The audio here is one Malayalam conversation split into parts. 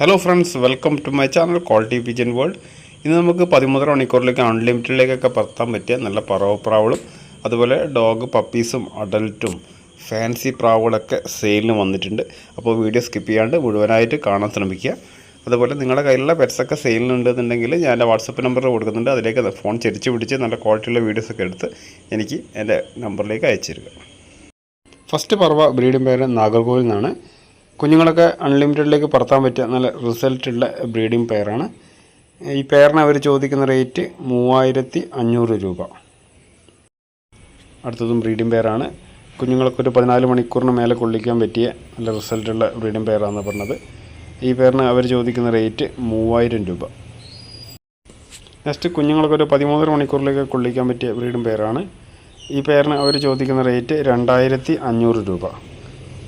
Hello friends welcome to my channel Quality Pigeon World ഇന്ന് നമുക്ക് പതിമൂന്നര മണിക്കൂറിലേക്ക് അൺലിമിറ്റഡിലേക്കൊക്കെ പറത്താൻ പറ്റിയ നല്ല പറവ് പ്രാവളും അതുപോലെ ഡോഗ് പപ്പീസും അഡൽട്ടും ഫാൻസി പ്രാവുകളൊക്കെ സെയിലിന് വന്നിട്ടുണ്ട്. അപ്പോൾ വീഡിയോ സ്കിപ്പ് ചെയ്യാണ്ട് മുഴുവനായിട്ട് കാണാൻ ശ്രമിക്കുക. അതുപോലെ നിങ്ങളുടെ കയ്യിലുള്ള പെറ്റ്സൊക്കെ സെയിലിനുണ്ടെന്നുണ്ടെങ്കിൽ ഞാൻ എന്റെ വാട്സപ്പ് നമ്പർ കൊടുക്കുന്നുണ്ട്. അതിലേക്ക് ഫോൺ ചെരിച്ച് പിടിച്ച് നല്ല ക്വാളിറ്റിയുള്ള വീഡിയോസൊക്കെ എടുത്ത് എനിക്ക് എന്റെ നമ്പറിലേക്ക് അയച്ചു തരിക. ഫസ്റ്റ് പറവ ബ്രീഡിംഗ് പേര് നാഗർകോവിൽ നിന്നാണ്. കുഞ്ഞുങ്ങളൊക്കെ അൺലിമിറ്റഡിലേക്ക് പറത്താൻ പറ്റിയ നല്ല റിസൾട്ടുള്ള ബ്രീഡിംഗ് പെയറാണ് ഈ പെയറിന് അവർ ചോദിക്കുന്ന റേറ്റ് മൂവായിരത്തി അഞ്ഞൂറ് രൂപ. അടുത്തതും ബ്രീഡിംഗ് പെയറാണ് കുഞ്ഞുങ്ങൾക്ക് ഒരു പതിനാല് മണിക്കൂറിന് മേലെ കൊള്ളിക്കാൻ പറ്റിയ നല്ല റിസൾട്ടുള്ള ബ്രീഡിംഗ് പെയറാണെന്ന് പറഞ്ഞത്. ഈ പെയറിന് അവർ ചോദിക്കുന്ന റേറ്റ് മൂവായിരം രൂപ. നെക്സ്റ്റ് കുഞ്ഞുങ്ങൾക്ക് ഒരു പതിമൂന്നര മണിക്കൂറിലേക്ക് കൊള്ളിക്കാൻ പറ്റിയ ബ്രീഡിംഗ് പെയറാണ് ഈ പെയറിന് അവർ ചോദിക്കുന്ന റേറ്റ് രണ്ടായിരത്തി അഞ്ഞൂറ് രൂപ.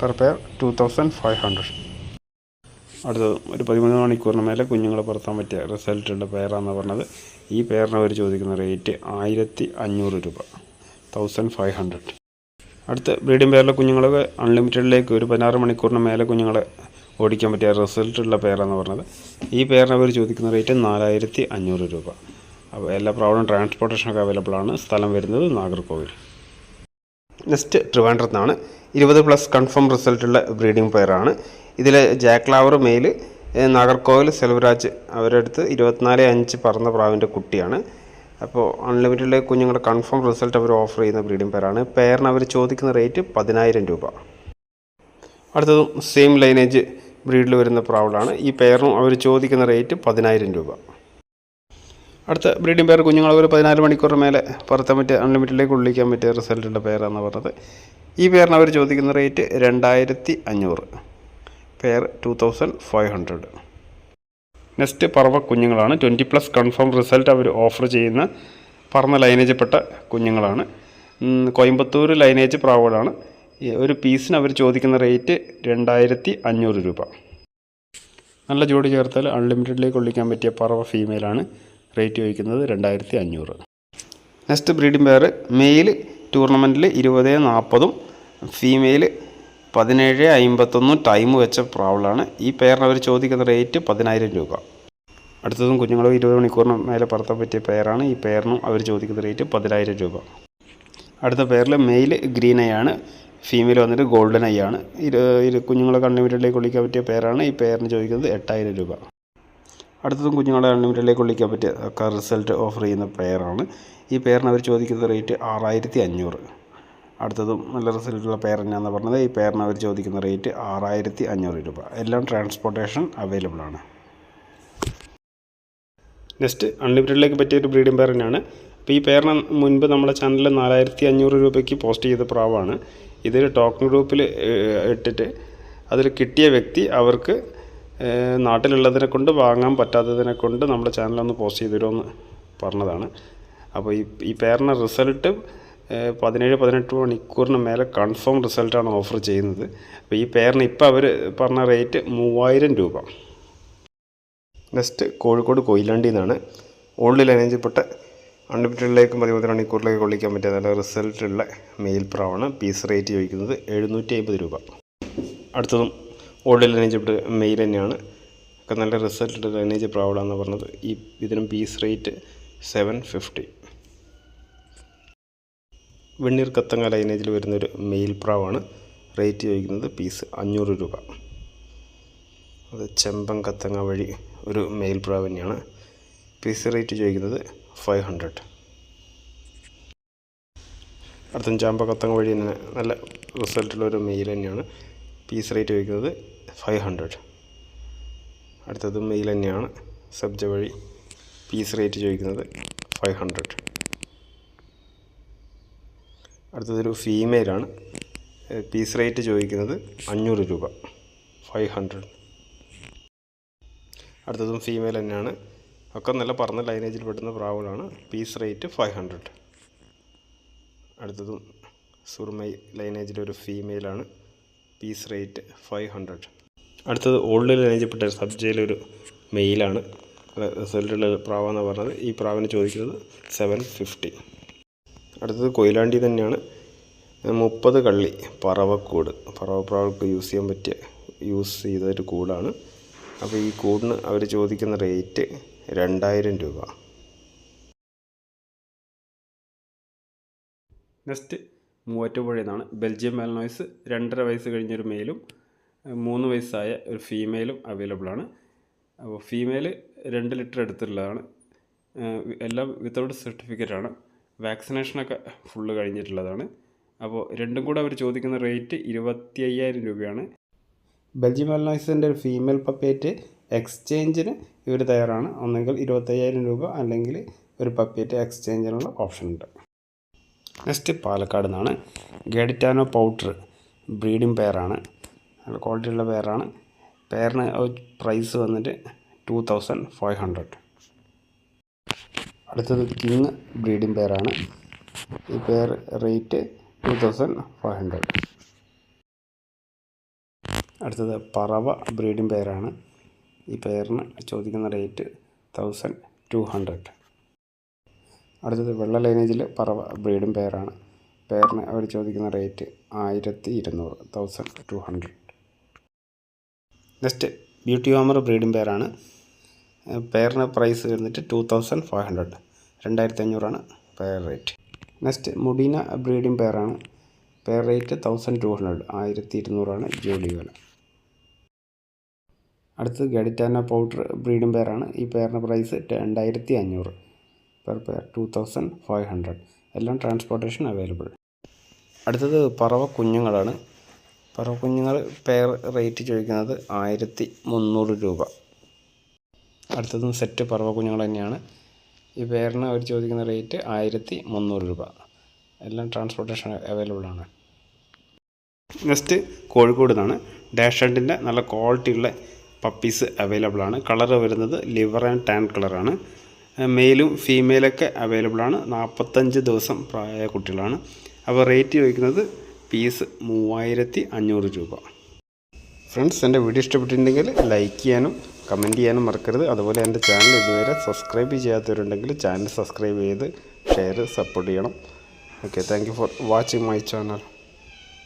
Per pair two thousand five hundred അടുത്തത് ഒരു പതിമൂന്ന് മണിക്കൂറിന് മേലെ കുഞ്ഞുങ്ങളെ പറത്താൻ പറ്റിയ റിസൾട്ടുണ്ട് പേരാന്ന് പറഞ്ഞത്. ഈ പെയറിന് അവർ ചോദിക്കുന്ന റേറ്റ് ആയിരത്തി അഞ്ഞൂറ് രൂപ. തൗസൻഡ് ഫൈവ് ഹൺഡ്രഡ് അടുത്ത ബ്രീഡിംഗ് പെയറിലെ കുഞ്ഞുങ്ങളെ അൺലിമിറ്റഡിലേക്ക് ഒരു പതിനാറ് മണിക്കൂറിന് മേലെ കുഞ്ഞുങ്ങളെ ഓടിക്കാൻ പറ്റിയ റിസൾട്ടുള്ള പേരാണെന്ന് പറഞ്ഞത്. ഈ പെയറിന് അവർ ചോദിക്കുന്ന റേറ്റ് നാലായിരത്തി അഞ്ഞൂറ് രൂപ. അപ്പോൾ എല്ലാ പ്രോബ്ലം ട്രാൻസ്പോർട്ടേഷനൊക്കെ അവൈലബിൾ ആണ്. സ്ഥലം വരുന്നത് നാഗർകോവിൽ. നെക്സ്റ്റ് ട്രിവാൻഡ്രത്താണ്. ഇരുപത് പ്ലസ് കൺഫേം റിസൾട്ടുള്ള ബ്രീഡിംഗ് പെയറാണ് ഇതിൽ ജാക്ലാവർ മെയിൽ നാഗർകോവിൽ സെൽവരാജ് അവരുടെ അടുത്ത് ഇരുപത്തിനാല് അഞ്ച് പറന്ന പ്രാവിന്റെ കുട്ടിയാണ്. അപ്പോൾ അൺലിമിറ്റഡിലെ കുഞ്ഞുങ്ങളുടെ കൺഫേം റിസൾട്ട് അവർ ഓഫർ ചെയ്യുന്ന ബ്രീഡിംഗ് പെയറാണ് പെയറിന് അവർ ചോദിക്കുന്ന റേറ്റ് പതിനായിരം രൂപ. അടുത്തതും സെയിം ലൈനേജ് ബ്രീഡിൽ വരുന്ന പ്രാവുകളാണ്. ഈ പെയറിനും അവർ ചോദിക്കുന്ന റേറ്റ് പതിനായിരം രൂപ. അടുത്ത ബ്രീഡിംഗ് പെയർ കുഞ്ഞുങ്ങൾ ഒരു പതിനാല് മണിക്കൂർ മേലെ പറത്താൻ പറ്റിയ അൺലിമിറ്റഡിലേക്ക് ഉള്ളിക്കാൻ പറ്റിയ റിസൾട്ടുള്ള പെയറാണെന്ന് പറഞ്ഞത്. ഈ പെയറിന് അവർ ചോദിക്കുന്ന റേറ്റ് രണ്ടായിരത്തി അഞ്ഞൂറ്. Pair two thousand five hundred next പറവ കുഞ്ഞുങ്ങളാണ്. ട്വന്റി പ്ലസ് കൺഫേം റിസൾട്ട് അവർ ഓഫർ ചെയ്യുന്ന പറന്ന ലൈനേജപ്പെട്ട കുഞ്ഞുങ്ങളാണ്. കോയമ്പത്തൂർ ലൈനേജ് പ്രാവുകളാണ്. ഒരു പീസിന് അവർ ചോദിക്കുന്ന റേറ്റ് രണ്ടായിരത്തി അഞ്ഞൂറ് രൂപ. നല്ല ജോഡി ചേർത്താൽ അൺലിമിറ്റഡിലേക്ക് ഒള്ളിക്കാൻ പറ്റിയ പറവ ഫീമെയിലാണ് റേറ്റ് ചോദിക്കുന്നത് രണ്ടായിരത്തി അഞ്ഞൂറ് നെക്സ്റ്റ് ബ്രീഡിംഗ് പെയർ മെയിൽ ടൂർണമെന്റിൽ ഇരുപത് നാൽപ്പതും ഫീമെയിൽ പതിനേഴ് അമ്പത്തൊന്നും ടൈം വെച്ച പ്രാവളാണ്. ഈ പെയറിന് അവർ ചോദിക്കുന്ന റേറ്റ് പതിനായിരം രൂപ. അടുത്തതും കുഞ്ഞുങ്ങൾ ഇരുപത് മണിക്കൂറിന് മേലെ പറത്താൻ പറ്റിയ പെയറാണ് ഈ പെയറിനും അവർ ചോദിക്കുന്ന റേറ്റ് പതിനായിരം രൂപ. അടുത്ത പെയറിൽ മെയിൽ ഗ്രീൻ ഐ ആണ്. ഫീമെയിൽ വന്നിട്ട് ഗോൾഡൻ ഐ ആണ്. ഇരു കുഞ്ഞുങ്ങളെ കണ്ണുമിട്ടിലേക്ക് ഒളിക്കാൻ പറ്റിയ പെയറാണ് ഈ പെയറിന് ചോദിക്കുന്നത് എട്ടായിരം രൂപ. അടുത്തതും കുഞ്ഞുങ്ങളെ അൺലിമിറ്റഡിലേക്ക് വിളിക്കാൻ പറ്റിയ ഒക്കെ റിസൾട്ട് ഓഫർ ചെയ്യുന്ന പെയറാണ്. ഈ പെയറിന് അവർ ചോദിക്കുന്ന റേറ്റ് ആറായിരത്തി അഞ്ഞൂറ് അടുത്തതും നല്ല റിസൾട്ടുള്ള പെയർ തന്നെയാണെന്ന് പറഞ്ഞത്. ഈ പെയറിന് അവർ ചോദിക്കുന്ന റേറ്റ് ആറായിരത്തി അഞ്ഞൂറ് രൂപ. എല്ലാം ട്രാൻസ്പോർട്ടേഷൻ അവൈലബിൾ ആണ് നെക്സ്റ്റ് അൺലിമിറ്റഡിലേക്ക് പറ്റിയ ഒരു ബ്രീഡിംഗ് പെയർ തന്നെയാണ്. അപ്പോൾ ഈ പേരിന് മുൻപ് നമ്മുടെ ചാനലിൽ നാലായിരത്തി അഞ്ഞൂറ് രൂപയ്ക്ക് പോസ്റ്റ് ചെയ്ത പ്രാവാണ്. ഇതൊരു ടോക്കൺ ഗ്രൂപ്പിൽ ഇട്ടിട്ട് അതിൽ കിട്ടിയ വ്യക്തി അവർക്ക് നാട്ടിലുള്ളതിനെ കൊണ്ട് വാങ്ങാൻ പറ്റാത്തതിനെ കൊണ്ട് നമ്മുടെ ചാനലൊന്ന് പോസ്റ്റ് ചെയ്ത് തരുമെന്ന് പറഞ്ഞതാണ്. അപ്പോൾ ഈ ഈ പേരിന്റെ റിസൾട്ട് പതിനേഴ് പതിനെട്ട് മണിക്കൂറിന് മേലെ കൺഫേം റിസൾട്ടാണ് ഓഫർ ചെയ്യുന്നത്. അപ്പോൾ ഈ പേരിന് ഇപ്പോൾ അവർ പറഞ്ഞ റേറ്റ് മൂവായിരം രൂപ. നെക്സ്റ്റ് കോഴിക്കോട് കൊയിലാണ്ടിയിൽ നിന്നാണ് ഓൾഡിൽ അനുജപ്പെട്ട അൺലിമിറ്റഡിലേക്കും പതിമൂന്ന് മണിക്കൂറിലേക്ക് കൊള്ളിക്കാൻ പറ്റിയ നല്ല റിസൾട്ടുള്ള മെയിൽ പ്രാവാണ്. പീസ് റേറ്റ് ചോദിക്കുന്നത് എഴുന്നൂറ്റി അമ്പത് രൂപ. അടുത്തതും ഓൾഡിൽ ലൈനേജ് മെയിൽ തന്നെയാണ്. ഒക്കെ നല്ല റിസൾട്ടുള്ള ലൈനേജ് പ്രാവഡാണെന്ന് പറഞ്ഞത്. ഈ ഇതിനും പീസ് റേറ്റ് സെവൻ ഫിഫ്റ്റി വെണ്ണീർ കത്തങ്ങ ലൈനേജിൽ വരുന്നൊരു മെയിൽ പ്രാവാണ് റേറ്റ് ചോദിക്കുന്നത് പീസ് അഞ്ഞൂറ് രൂപ. അത് ചെമ്പൻ കത്തങ്ങ വഴി ഒരു മെയിൽ പ്രാവ് തന്നെയാണ്. പീസ് റേറ്റ് ചോദിക്കുന്നത് ഫൈവ് ഹൺഡ്രഡ് അടുത്ത ചാമ്പ കത്തങ്ങ വഴി തന്നെ നല്ല റിസൾട്ടുള്ള ഒരു മെയിൽ തന്നെയാണ്. പീസ് റേറ്റ് ചോദിക്കുന്നത് ഫൈവ് ഹൺഡ്രഡ്. അടുത്തത് മെയിൽ തന്നെയാണ്. സബ്ജ വഴി പീസ് റേറ്റ് ചോദിക്കുന്നത് ഫൈവ് ഹൺഡ്രഡ്. അടുത്തതൊരു ഫീമെയിലാണ് പീസ് റേറ്റ് ചോദിക്കുന്നത് അഞ്ഞൂറ് രൂപ. Five hundred. അടുത്തതും ഫീമെയിൽ തന്നെയാണ്. ഒക്കെ നല്ല പറഞ്ഞ ലൈനേജിൽ പെടുന്ന പ്രാവുകളാണ് പീസ് റേറ്റ് ഫൈവ് ഹൺഡ്രഡ്. അടുത്തതും സുർമൈ ലൈനേജിലൊരു ഫീമെയിലാണ് പീസ് റേറ്റ് ഫൈവ് ഹൺഡ്രഡ്. അടുത്തത് ഓൾഡിൽ അനുജപ്പെട്ട സബ് ജയിലൊരു മെയിലാണ്. റിസൾട്ടുള്ള പ്രാവെന്ന് പറഞ്ഞത്. ഈ പ്രാവിന് ചോദിക്കുന്നത് സെവൻ ഫിഫ്റ്റി. അടുത്തത് കൊയിലാണ്ടി തന്നെയാണ്. മുപ്പത് കള്ളി പറവക്കൂട്. പറവപ്രാവൾക്ക് യൂസ് ചെയ്യാൻ പറ്റിയ യൂസ് ചെയ്ത ഒരു കൂടാണ്. അപ്പോൾ ഈ കൂടിന് അവർ ചോദിക്കുന്ന റേറ്റ് രണ്ടായിരം രൂപ. നെക്സ്റ്റ് മൂവാറ്റുപുഴയിൽ നിന്നാണ് ബെൽജിയം മെലനോയ്സ് രണ്ടര വയസ്സ് കഴിഞ്ഞൊരു മെയിലും മൂന്ന് വയസ്സായ ഒരു ഫീമെയിലും അവൈലബിൾ ആണ് അപ്പോൾ ഫീമെയിൽ രണ്ട് ലിറ്റർ എടുത്തിട്ടുള്ളതാണ്. എല്ലാം വിത്തൗട്ട് സർട്ടിഫിക്കറ്റ് ആണ് വാക്സിനേഷനൊക്കെ ഫുള്ള് കഴിഞ്ഞിട്ടുള്ളതാണ്. അപ്പോൾ രണ്ടും കൂടെ അവർ ചോദിക്കുന്ന റേറ്റ് ഇരുപത്തി അയ്യായിരം രൂപയാണ്. ബെൽജിയം മെലനോയ്സിന്റെ ഒരു ഫീമെയിൽ പപ്പേറ്റ് എക്സ്ചേഞ്ചിന് ഇവർ തയ്യാറാണ്. ഒന്നെങ്കിൽ ഇരുപത്തയ്യായിരം രൂപ അല്ലെങ്കിൽ ഒരു പപ്പേറ്റ് എക്സ്ചേഞ്ചിനുള്ള ഓപ്ഷൻ ഉണ്ട് നെക്സ്റ്റ് പാലക്കാട് നിന്നാണ്. ഗഡിറ്റാനോ പൗഡർ ബ്രീഡിംഗ് പെയറാണ്. നല്ല ക്വാളിറ്റിയുള്ള പെയറാണ്. പെയറിന് പ്രൈസ് വന്നിട്ട് ടു തൗസൻഡ് ഫൈവ് ഹൺഡ്രഡ് അടുത്തത് കിങ് ബ്രീഡിംഗ് പെയറാണ്. ഈ pair rate two thousand five hundred അടുത്തത് പറവ ബ്രീഡിംഗ് പെയറാണ്. ഈ പെയറിന് ചോദിക്കുന്ന റേറ്റ് തൗസൻഡ് ടു ഹൺഡ്രഡ് അടുത്തത് വെള്ള ലൈനേജിൽ പറവ ബ്രീഡും പെയറാണ് പെയറിന് അവർ ചോദിക്കുന്ന റേറ്റ് ആയിരത്തി ഇരുന്നൂറ് thousand two hundred next beauty homer ബ്രീഡും പെയറാണ് പെയറിന് പ്രൈസ് വരുന്നിട്ട് ടു തൗസൻഡ് ഫൈവ് ഹൺഡ്രഡ് രണ്ടായിരത്തി അഞ്ഞൂറാണ് പെയർ റേറ്റ് നെക്സ്റ്റ് മുഡീന breeding പെയറാണ് pair rate thousand two hundred ആയിരത്തി ഇരുന്നൂറാണ് ജോലി വില. അടുത്തത് ഗഡിറ്റാന പൗഡർ ബ്രീഡിംഗ് പെയറാണ് ഈ പെയറിന് പ്രൈസ് രണ്ടായിരത്തി അഞ്ഞൂറ് per pair two thousand five hundred എല്ലാം ട്രാൻസ്പോർട്ടേഷൻ അവൈലബിൾ അടുത്തത് പറവ കുഞ്ഞുങ്ങളാണ്. പറവ കുഞ്ഞുങ്ങൾ പെയർ റേറ്റ് ചോദിക്കുന്നത് ആയിരത്തി മുന്നൂറ് രൂപ. അടുത്തതും സെറ്റ് പറവ കുഞ്ഞുങ്ങൾ തന്നെയാണ്. ഈ പെയറിന് അവർ ചോദിക്കുന്ന റേറ്റ് ആയിരത്തി മുന്നൂറ് രൂപ. എല്ലാം ട്രാൻസ്പോർട്ടേഷൻ അവൈലബിൾ ആണ്. നെക്സ്റ്റ് കോഴിക്കോട് നിന്നാണ്. ഡാഷ് ഹണ്ടിന്റെ നല്ല ക്വാളിറ്റിയുള്ള പപ്പീസ് അവൈലബിൾ ആണ്. കളർ വരുന്നത് ലിവർ ആൻഡ് ടാൻ കളറാണ് മെയിലും ഫീമെയിലൊക്കെ അവൈലബിൾ ആണ്. നാൽപ്പത്തഞ്ച് ദിവസം പ്രായമായ കുട്ടികളാണ്. അപ്പോൾ റേറ്റ് ചോദിക്കുന്നത് പീസ് മൂവായിരത്തി അഞ്ഞൂറ് രൂപ. ഫ്രണ്ട്സ് എന്റെ വീഡിയോ ഇഷ്ടപ്പെട്ടിട്ടുണ്ടെങ്കിൽ ലൈക്ക് ചെയ്യാനും കമന്റ് ചെയ്യാനും മറക്കരുത്. അതുപോലെ എന്റെ ചാനൽ ഇതുവരെ സബ്സ്ക്രൈബ് ചെയ്യാത്തവരുണ്ടെങ്കിൽ ചാനൽ സബ്സ്ക്രൈബ് ചെയ്ത് ഷെയർ സപ്പോർട്ട് ചെയ്യണം. Okay thank for watching my channel